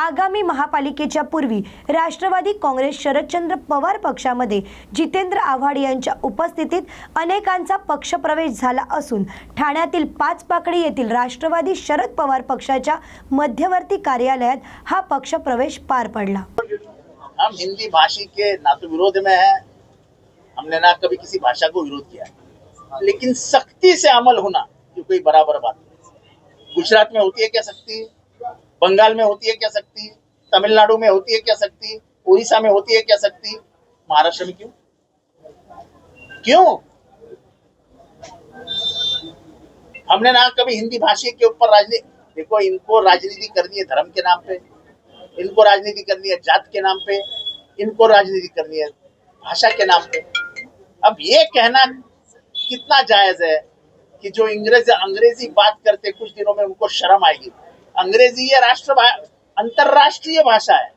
आगामी महापालिकेच्या पूर्वी राष्ट्रवादी काँग्रेस शरदचंद्र पवार पक्षामध्ये जितेंद्र आव्हाड यांच्या उपस्थितीत अनेकांचा पक्षप्रवेश झाला असून ठाण्यातील पाच पाकडी येथील राष्ट्रवादी शरद पवार पक्षाच्या मध्यवर्ती कार्यालयात हा पक्षप्रवेश पार पडला. हम हिंदी भाषी के ना तो विरोध में है। हमने ना कभी किसी भाषा को विरोध किया है। लेकिन सख्ती से अमल होना ये कोई बराबर बात नहीं। गुजरात में होती है क्या सख्ती? बंगाल में होती है क्या सख्ती तमिलनाडु में होती है क्या सख्ती उड़ीसा में होती है क्या सख्ती महाराष्ट्र में क्यों? क्यों? हमने ना कभी हिंदी भाषी के ऊपर राजनीति देखो इनको राजनीति करनी है धर्म के नाम पे, इनको राजनीति करनी है जात के नाम पे, इनको राजनीति करनी है भाषा के नाम पे। अब ये कहना कितना जायज़ है कि जो अंग्रेज़, अंग्रेज़ी बात करते कुछ दिनों में उनको शर्म आएगी। अंग्रेज़ी ये राष्ट्र अंतरराष्ट्रीय भाषा है।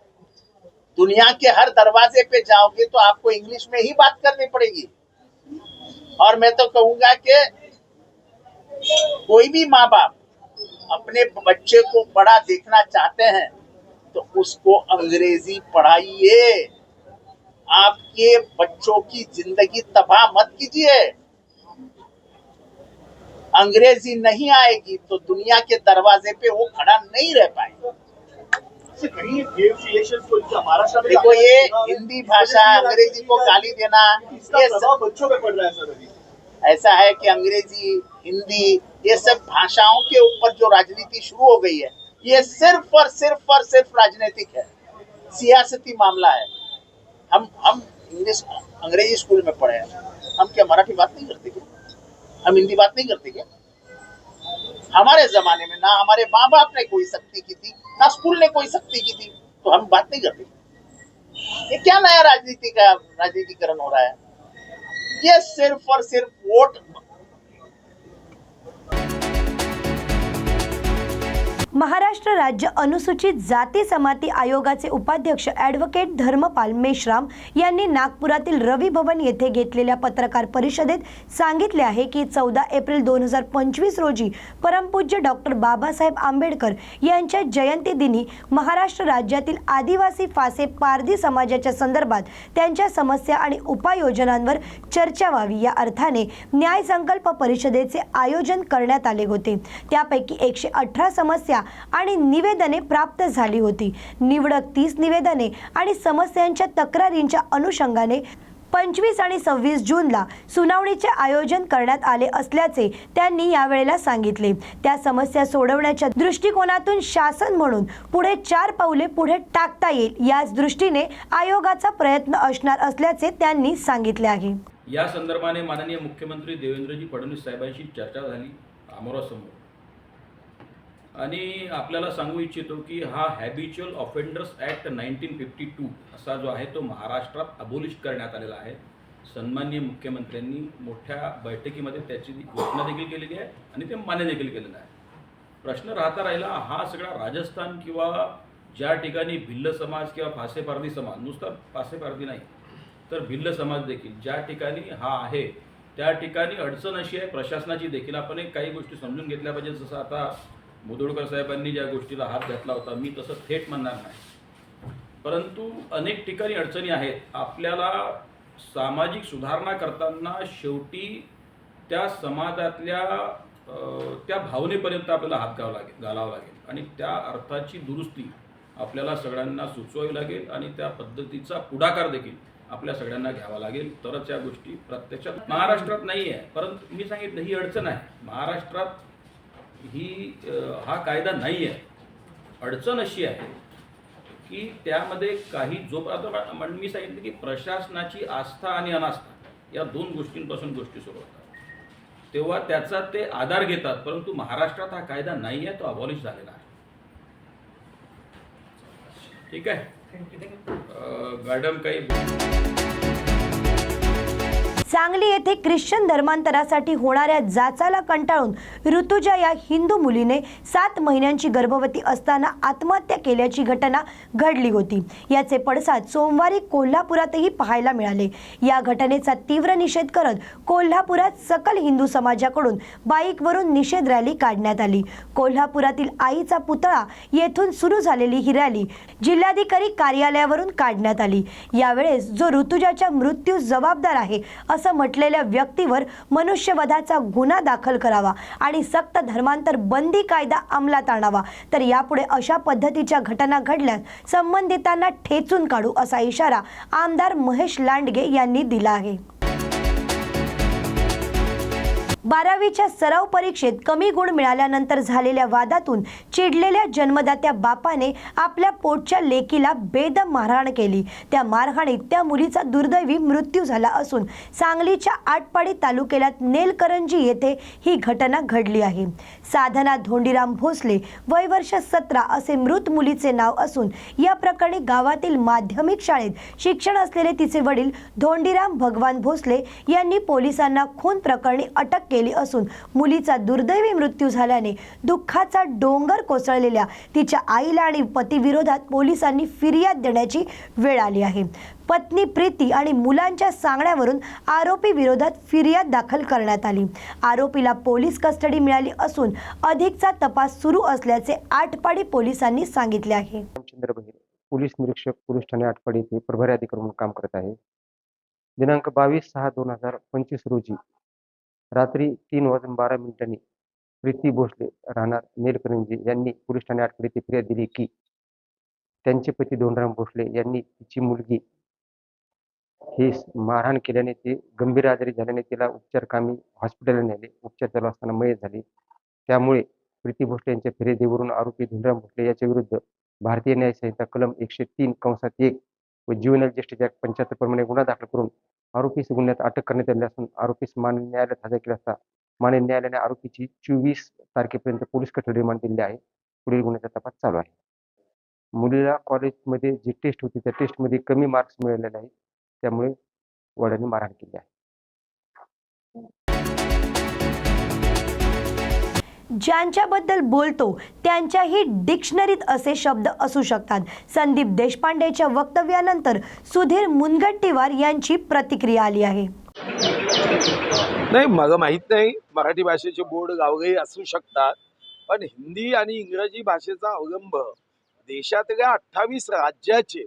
दुनिया के हर दरवाजे पे जाओगे तो आपको इंग्लिश में ही बात करनी पड़ेगी। और मैं तो कहूँगा कि कोई भी माँ बाप अपने बच्चे को बड़ा देखना चाहते हैं तो उसको अंग्रेज़ी पढ़ाइए। आपके बच्चों की ज़िंदगी तबाह मत कीजिए। अंग्रेज़ी नहीं आएगी तो दुनिया के दरवाजे पे वो खड़ा नहीं रह पाएगा। देखो ये हिंदी भाषा अंग्रेज़ी को गाली देना ये सब बच्चों पे पड़ रहा है सर अभी। ऐसा है कि अंग्रेज़ी हिंदी ये सब भाषाओं के ऊपर जो राजनीति शुरू हो गई है ये सिर्फ़ और सिर्फ़ और सिर्फ़ राजनीतिक है। सियासती मामला है। हम हम इंग्लिश अंग्रेज़ी स्कूल में पढ़े हैं। हम क्या मराठी बात नहीं करते क्या? हम हिंदी बात नहीं करते क्या? हमारे जमाने में ना हमारे माँ बाप ने कोई शक्ति की थी, ना स्कूल ने कोई शक्ति की थी तो हम बात नहीं करते। ये क्या नया राजनीति का, राजनीतिकरण हो रहा है? ये सिर्फ़ और सिर्फ़ वोट महाराष्ट्र राज्य अनुसूचित जाती समाती आयोगाचे उपाध्यक्ष ॲडव्होकेट धर्मपाल मेश्राम यांनी नागपुरातील रवी भवन येथे घेतलेल्या पत्रकार परिषदेत सांगितले आहे की चौदा एप्रिल दोन हजार पंचवीस रोजी परमपूज्य डॉक्टर बाबासाहेब आंबेडकर यांच्या जयंतीदिनी महाराष्ट्र राज्यातील आदिवासी फासे पारधी समाजाच्या संदर्भात त्यांच्या समस्या आणि उपाययोजनांवर चर्चा व्हावी या अर्थाने न्याय संकल्प परिषदेचे आयोजन करण्यात आले होते. त्यापैकी एकशे अठरा समस्या आणि निवेदने प्राप्त झाली होती. निवडक तीस निवेदने आणि समस्यांच्या तक्रारींच्या अनुषंगाने पंचवीस आणि सव्वीस जूनला सुनावणीचे आयोजन करण्यात आले असल्याचे त्यांनी यावेळेला सांगितले. त्या समस्या सोडवण्याच्या दृष्टिकोनातून शासन म्हणून पुढे चार पावले पुढे टाकता येईल याच दृष्टीने आयोगाचा प्रयत्न असणार असल्याचे त्यांनी सांगितले आहे. या संदर्भाने माननीय मुख्यमंत्री देवेंद्रजी फडणवीस साहेबांशी चर्चा झाली. आमोरासमोर. आणि आपल्याला सांगू इच्छितो की हा habitual offenders act nineteen fifty two असा जो आहे तो महाराष्ट्रात अबोलिश करण्यात आलेला आहे. सन्माननीय मुख्यमंत्र्यांनी मोठ्या बैठकीमध्ये त्याची घोषणा देखील केलेली आहे आणि ते मान्य देखील केलेलं आहे. प्रश्न राहता राहिला हा सगळा राजस्थान किंवा ज्या ठिकाणी भिल्ल समाज किंवा फासेपारधी समाज नुसता फासेपारधी नाही तर भिल्ल समाज देखील ज्या ठिकाणी हा आहे त्या ठिकाणी अडचण अशी आहे प्रशासनाची देखील आपण एक काही गोष्टी समजून घेतल्या पाहिजे जसं आता मुदोडकर साहेबांनी ज्या गोष्टीला हात घातला होता मी तसं थेट म्हणणार नाही. परंतु अनेक ठिकाणी अडचणी आहेत. आपल्याला सामाजिक सुधारणा करताना शेवटी त्या समाजातल्या त्या भावनेपर्यंत आपल्याला हात घावा लागेल घालावा लागेल. आणि त्या अर्थाची दुरुस्ती आपल्याला सगळ्यांना सुचवावी लागेल आणि त्या पद्धतीचा पुढाकार देखील आपल्या सगळ्यांना घ्यावा लागेल. तरच या गोष्टी प्रत्यक्षात महाराष्ट्रात नाही आहे परंतु मी सांगितलं ही अडचण आहे. महाराष्ट्रात ही हा कायदा नाही आहे अडचण अशी आहे की त्यामध्ये काही जो आता म्हण- मी सांगितलं की प्रशासनाची आस्था आणि अनास्था या दोन गोष्टींपासून गोष्टी सुरू होतात. तेव्हा त्याचा ते आधार घेतात परंतु महाराष्ट्रात हा कायदा नाही आहे तो अबॉलिश झालेला आहे. ठीक आहे? मॅडम काही सांगली येथे ख्रिश्चन धर्मांतरासाठी होणाऱ्या जाचाला कंटाळून ऋतुजा या हिंदू मुलीने सात महिन्यांची गर्भवती असताना आत्महत्या केल्याची घटना घडली होती. याचे पडसाद सोमवारी कोल्हापुरातही पाहायला मिळाले. या घटनेचा तीव्र निषेध करत कोल्हापुरात सकल हिंदू समाजाकडून बाईकवरून निषेध रॅली काढण्यात आली. कोल्हापुरातील आईचा पुतळा येथून सुरू झालेली ही रॅली जिल्हाधिकारी कार्यालयावरून काढण्यात आली. यावेळेस जो ऋतुजाच्या मृत्यू जबाबदार आहे असं म्हटलेल्या व्यक्तीवर मनुष्यवधाचा गुन्हा दाखल करावा आणि सक्त धर्मांतर बंदी कायदा अंमलात आणावा. तर यापुढे अशा पद्धतीच्या घटना घडल्यास संबंधितांना ठेचून काढू असा इशारा आमदार महेश लांडगे यांनी दिला आहे. बारावीच्या सराव परीक्षेत कमी गुण मिळाल्यानंतर झालेल्या वादातून चिडलेल्या जन्मदात्या बापाने आपल्या पोटच्या लेकीला बेदम मारहाण केली. त्या मारहाणीत त्या मुलीचा दुर्दैवी मृत्यू झाला असून सांगलीच्या आटपाडी तालुक्यात नेलकरंजी येथे ही घटना घडली आहे. साधना धोंडीराम भोसले वय वर्ष सतरा असे मृत मुलीचे नाव असून या प्रकरणी गावातील माध्यमिक शाळेत शिक्षण असलेले तिचे वडील धोंडीराम भगवान भोसले यांनी पोलिसांना खून प्रकरणी अटक केली असून मुलीचा दुर्दैवी मृत्यू झाल्याने दुःखाचा डोंगर कोसळलेल्या तिच्या आईला आणि पतीविरोधात पोलिसांनी फिर्याद देण्याची वेळ आली आहे. पत्नी प्रीती आणि मुलांच्या सांगण्यावरून आरोपी विरोधात फिर्याद दाखल करण्यात आली. आरोपीला पोलीस कस्टडी मिळाली असून अधिकचा तपास सुरू असल्याचे आटपाडी पोलिसांनी सांगितले आहे. रामचंद्र बहिरे पोलीस निरीक्षक पोलीस ठाणे आटपाडी येथे प्रभारी अधिकारी म्हणून काम करत आहे. दिनांक बावीस सहा दोन हजार पंचवीस रोजी रात्री तीन वाजून बारा मिनिटांनी प्रीती भोसले राहणार नेलकरंजी यांनी पोलीस ठाणे आटपाडी येथे फिर्याद दिली की त्यांचे पती धोंडराम भोसले यांनी तिची मुलगी हे मारहाण केल्याने ते गंभीर आजारी झाल्याने तिला उपचार कामी हॉस्पिटलला नेले. उपचार चालू असताना मयत झाली. त्यामुळे प्रीती भोसले यांच्या फिर्यादीवरून आरोपी धोंडराम भोसले याच्या विरुद्ध भारतीय न्यायसंहिता कलम एकशे तीन कंसात एक व ज्युएनएल जस्टिस ऍक्ट पंच्याहत्तर प्रमाणे गुन्हा दाखल करून आरोपीस गुन्ह्यात अटक करण्यात आली असून आरोपीस माननीय न्यायालयात हजर केले असता माननीय न्यायालयाने आरोपीची चोवीस तारखेपर्यंत पोलीस कस्टडी रिमांड दिली आहे. पुढील गुन्ह्याचा तपास चालू आहे. मुलीला कॉलेजमध्ये जी टेस्ट होती त्या टेस्टमध्ये कमी मार्क्स मिळालेले आहेत. त्यामुळे वडिलांनी मारहाण केली आहे. ज्यांच्याबद्दल बोलतो त्यांच्याही डिक्शनरीत असे शब्द असू शकतात. संदीप देशपांडेच्या वक्तव्यानंतर सुधीर मुनगट्टीवार यांची प्रतिक्रिया आली आहे. नाही मला माहीत नाही. मराठी भाषेचे बोर्ड गावगाई असू शकतात पण हिंदी आणि इंग्रजी भाषेचा अवलंब देशातल्या अठ्ठावीस राज्याचे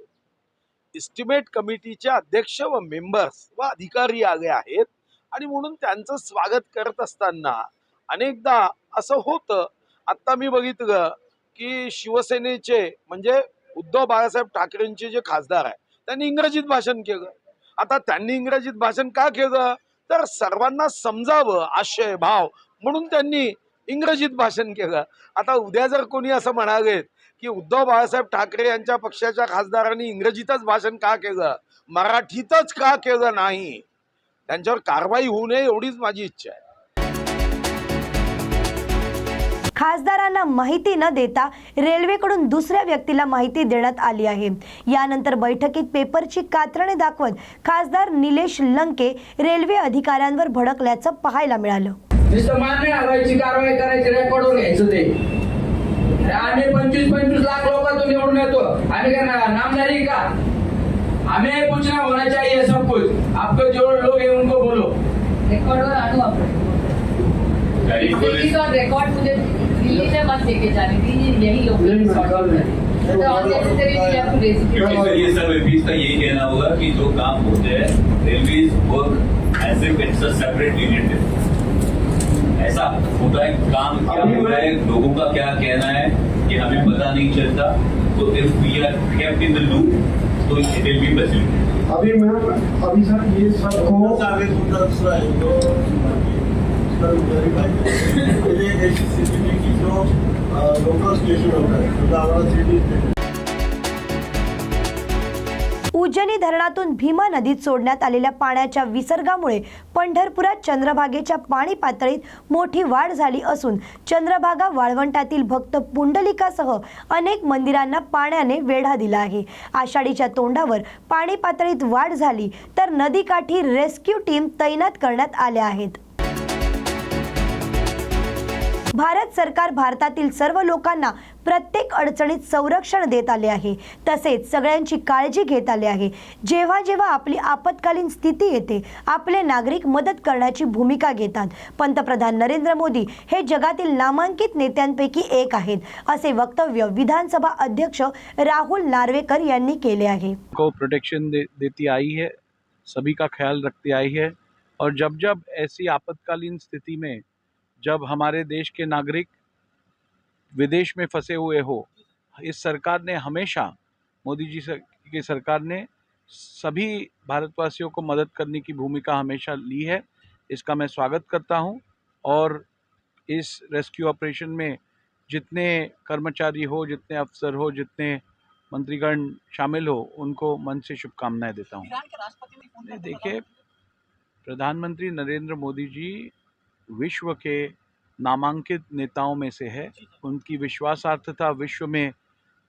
इस्टिमेट कमिटीचे अध्यक्ष व मेंबर्स व अधिकारी आले आहेत. आणि म्हणून त्यांचं स्वागत करत असताना अनेकदा असं होतं. आत्ता मी बघितलं की शिवसेनेचे म्हणजे उद्धव बाळासाहेब ठाकरेंचे जे खासदार आहे त्यांनी इंग्रजीत भाषण केलं. आता त्यांनी इंग्रजीत भाषण का केलं? तर सर्वांना समजावं आशय भाव म्हणून त्यांनी इंग्रजीत भाषण केलं. आता उद्या जर कोणी असं म्हणालेत की उद्धव बाळासाहेब ठाकरे यांच्या पक्षाच्या खासदारांनी इंग्रजीतच भाषण का केलं? मराठीतच का केलं नाही? त्यांच्यावर कारवाई होऊ नये एवढीच माझी इच्छा आहे. खासदारांना माहिती न देता रेल्वेकडून दुसऱ्या व्यक्तीला माहिती देण्यात आली आहे. यानंतर बैठकीत पेपरची कात्रणे दाखवत खासदार निलेश लंके रेल्वे अधिकाऱ्यांवर भडकल्याचं पाहायला मिळालं. नुसतं मान्य हवायची कारवाई करायची रेकॉर्डवर घ्यायचं ते. आम्ही पंचवीस पंचवीस लाख लोकांतून निवडून येतो. आम्ही काय ना- नामदारी का? हमें पूछना होना चाहिए सब कुछ. आपको जो लोग हैं उनको बोलो. रिकॉर्ड और आनू आप दिल्ली का रिकॉर्ड मुझे दिल्ली से मत लेके जाने दीजिए यही लोग तो ये सब एपीज का यही कहना होगा कि जो काम होते हैं railway work as if it's a separate unit है ऐसा होता है काम क्या हो रहा है लोगों का क्या कहना है कि हमें पता नहीं चलता तो if we are kept in the loop तो इट विल बी फैसिलिटी अभी मैं अभी सर ये सबको आगे दूसरा है तो सर वेरीफाई करेंगे की जो लोकल स्टेशन स्टेशन उज्जनी धरणातून भीमा नदीत सोडण्यात आलेल्या पाण्याच्या विसर्गामुळे पंढरपुरात चंद्रभागेच्या पाणी पातळीत मोठी वाढ झाली असून चंद्रभागा वाळवंटातील भक्त पुंडलिकासह अनेक मंदिरांना पाण्याने वेढा दिला आहे. आषाढीच्या तोंडावर पाणी पातळीत वाढ झाली तर नदीकाठी रेस्क्यू टीम तैनात करण्यात आल्या आहेत. भारत सरकार भारतातील सर्व लोकांना प्रत्येक अडचणीत संरक्षण देत आले आहे. तसेच सगळ्यांची काळजी घेत आले आहे. जेव्हा जेव्हा आपली आपत्कालीन स्थिती येते आपले नागरिक मदत करण्याची भूमिका घेतात. पंतप्रधान नरेंद्र मोदी हे जगातील नामांकित नेत्यांपैकी एक आहेत असे वक्तव्य विधानसभा अध्यक्ष राहुल नार्वेकर यांनी केले आहे. को प्रोटेक्शन दे, देती आई है सभी का ख्याल रखती आई है और जब जब ऐसी आपातकालीन स्थिति में जब हमारे देश के नागरिक विदेश में फंसे हुए हो इस सरकार ने हमेशा मोदी जी की सरकार ने सभी भारतवासियों को मदद करने की भूमिका हमेशा ली है। इसका मैं स्वागत करता हूँ और इस रेस्क्यू ऑपरेशन में जितने कर्मचारी हो जितने अफसर हो जितने मंत्रीगण शामिल हो उनको मन से शुभकामनाएँ देता हूँ। देखिए प्रधानमंत्री नरेंद्र मोदी जी विश्व के नामांकित नेताओं में से है। उनकी विश्वासार्थता विश्व में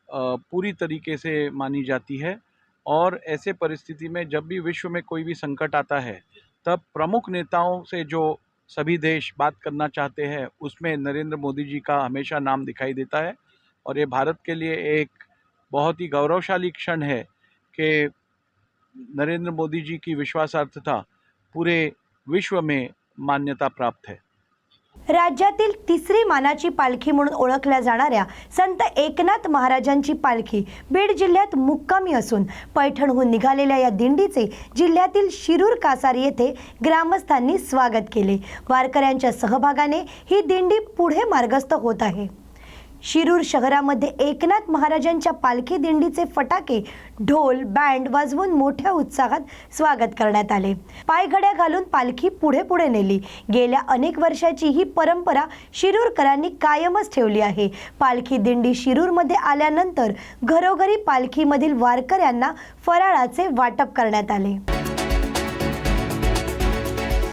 पूरी तरीके से मानी जाती है और ऐसे परिस्थिति में जब भी विश्व में कोई भी संकट आता है तब प्रमुख नेताओं से जो सभी देश बात करना चाहते हैं उसमें नरेंद्र मोदी जी का हमेशा नाम दिखाई देता है और ये भारत के लिए एक बहुत ही गौरवशाली क्षण है कि नरेंद्र मोदी जी की विश्वासार्थता पूरे विश्व में मान्यता प्राप्त है राज्यातील तिसरी मानाची पालखी म्हणून ओळखल्या जाणाऱ्या संत एकनाथ महाराजांची पालखी बीड जिल्ह्यात मुक्कामी असून पैठणहून निघालेल्या या दिंडीचे जिल्ह्यातील शिरूर कासार येथे ग्रामस्थांनी स्वागत केले. वारकऱ्यांच्या सहभागाने ही दिंडी पुढे मार्गस्थ होत आहे. शिरूर शहरामध्ये एकनाथ महाराजांच्या पालखी दिंडीचे फटाके ढोल बँड वाजवून मोठ्या उत्साहात स्वागत करण्यात आले. पायघड्या घालून पालखी पुढे पुढे नेली. गेल्या अनेक वर्षाची ही परंपरा शिरूरकरांनी कायमच ठेवली आहे. पालखी दिंडी शिरूरमध्ये आल्यानंतर घरोघरी पालखीमधील वारकऱ्यांना फराळाचे वाटप करण्यात आले.